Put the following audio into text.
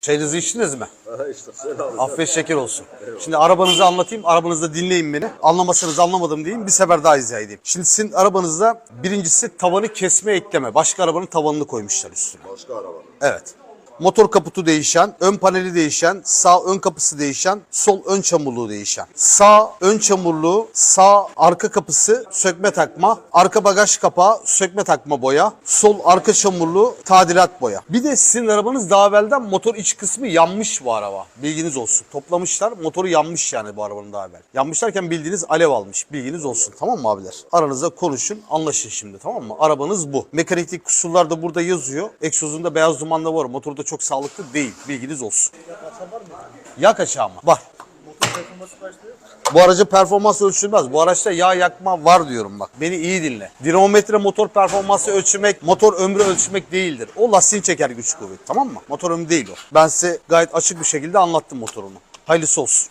Çayınızı içtiniz mi? İşte sen abi. Afiyet şeker olsun. Şimdi arabanızı anlatayım. Arabanızda dinleyin beni. Anlamasanız anlamadım deyin. Bir sefer daha izah edeyim. Şimdi sizin arabanızda birincisi tavanı kesme ekleme. Başka arabanın tavanını koymuşlar üstüne. Başka arabanın. Evet. Motor kaputu değişen, ön paneli değişen, sağ ön kapısı değişen, sol ön çamurluğu değişen. Sağ ön çamurluğu, sağ arka kapısı sökme takma, arka bagaj kapağı sökme takma boya, sol arka çamurluğu tadilat boya. Bir de sizin arabanız daha evvelden motor iç kısmı yanmış bu araba. Bilginiz olsun. Toplamışlar, motoru yanmış yani bu arabanın daha evvel. Yanmış bildiğiniz alev almış. Bilginiz olsun. Tamam mı abiler? Aranızda konuşun, anlaşın şimdi tamam mı? Arabanız bu. Mekaniklik kusurlar da burada yazıyor. Egzozunda beyaz duman da var. Motorda çok sağlıklı değil. Bilginiz olsun. Yağ kaçağı mı? Var. Bu aracın performansı ölçülmez. Bu araçta yağ yakma var diyorum bak. Beni iyi dinle. Dinamometre motor performansı ölçmek, motor ömrü ölçmek değildir. O lastiğin çeker güç kuvvet tamam mı? Motor ömrü değil o. Ben size gayet açık bir şekilde anlattım motorumu. Hayırlısı olsun.